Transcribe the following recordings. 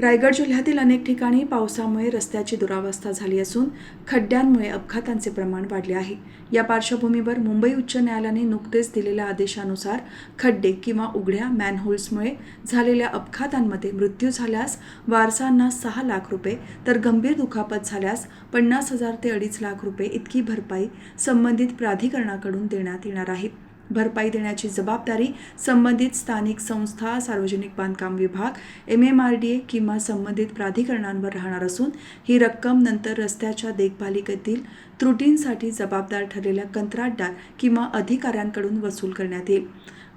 रायगड जिल्ह्यातील अनेक ठिकाणी पावसामुळे रस्त्याची दुरावस्था झाली असून खड्ड्यांमुळे अपघातांचे प्रमाण वाढले आहे. या पार्श्वभूमीवर मुंबई उच्च न्यायालयाने नुकतेच दिलेल्या आदेशानुसार खड्डे किंवा उघड्या मॅनहोल्समुळे झालेल्या अपघातांमध्ये मृत्यू झाल्यास वारसांना सहा लाख रुपये तर गंभीर दुखापत झाल्यास पन्नास हजार ते अडीच लाख रुपये इतकी भरपाई संबंधित प्राधिकरणाकडून देण्यात येणार आहे. भरपाई देण्याची जबाबदारी संबंधित स्थानिक संस्था सार्वजनिक बांधकाम विभाग M M R D A किंवा संबंधित प्राधिकरणांवर राहणार असून ही रक्कम नंतर रस्त्याच्या देखभालीतील त्रुटींसाठी जबाबदार ठरलेल्या कंत्राटदार किंवा अधिकाऱ्यांकडून वसूल करण्यात येईल.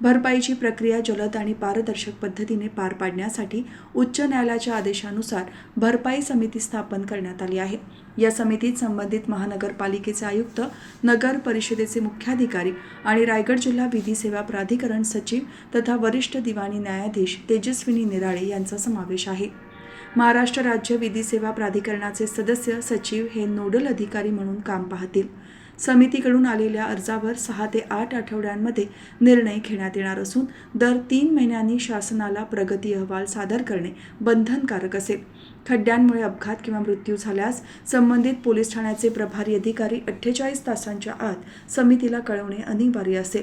भरपाईची प्रक्रिया जलद आणि पारदर्शक पद्धतीने पार पाडण्यासाठी उच्च न्यायालयाच्या आदेशानुसार भरपाई समिती स्थापन करण्यात आली आहे. या समितीत संबंधित महानगरपालिकेचे आयुक्त नगर परिषदेचे मुख्याधिकारी आणि रायगड जिल्हा विधी सेवा प्राधिकरण सचिव तथा वरिष्ठ दिवाणी न्यायाधीश तेजस्विनी निराळे यांचा समावेश आहे. महाराष्ट्र राज्य विधी सेवा प्राधिकरणाचे सदस्य सचिव हे नोडल अधिकारी म्हणून काम पाहतील. समितीकडून आलेल्या अर्जावर सहा ते आठ आठवड्यांमध्ये निर्णय घेण्यात येणार असून दर तीन महिन्यांनी शासनाला प्रगती अहवाल सादर करणे बंधनकारक असेल. खड्ड्यांमुळे अपघात किंवा मृत्यू झाल्यास संबंधित पोलीस ठाण्याचे प्रभारी अधिकारी अठ्ठेचाळीस तासांच्या आत समितीला कळवणे अनिवार्य असेल.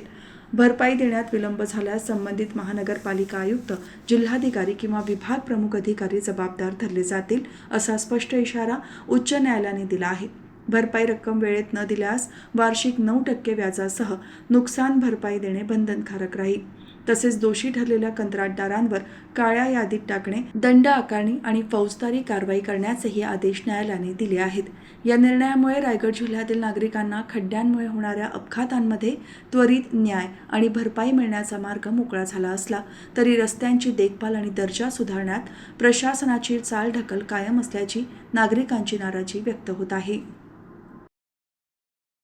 भरपाई देण्यात विलंब झाल्यास संबंधित महानगरपालिका आयुक्त जिल्हाधिकारी किंवा विभाग प्रमुख अधिकारी जबाबदार धरले जातील असा स्पष्ट इशारा उच्च न्यायालयाने दिला आहे. भरपाई रक्कम वेळेत न दिल्यास वार्षिक नऊ टक्के व्याजासह नुकसान भरपाई देणे बंधनकारक राहील. तसेच दोषी ठरलेल्या कंत्राटदारांवर काळ्या यादीत टाकणे दंड आकारणी आणि फौजदारी कारवाई करण्याचेही आदेश न्यायालयाने दिले आहेत. या निर्णयामुळे रायगड जिल्ह्यातील नागरिकांना खड्ड्यांमुळे होणाऱ्या अपघातांमध्ये त्वरित न्याय आणि भरपाई मिळण्याचा मार्ग मोकळा झाला असला तरी रस्त्यांची देखभाल आणि दर्जा सुधारण्यात प्रशासनाची चालढकल कायम असल्याची नागरिकांची नाराजी व्यक्त होत आहे.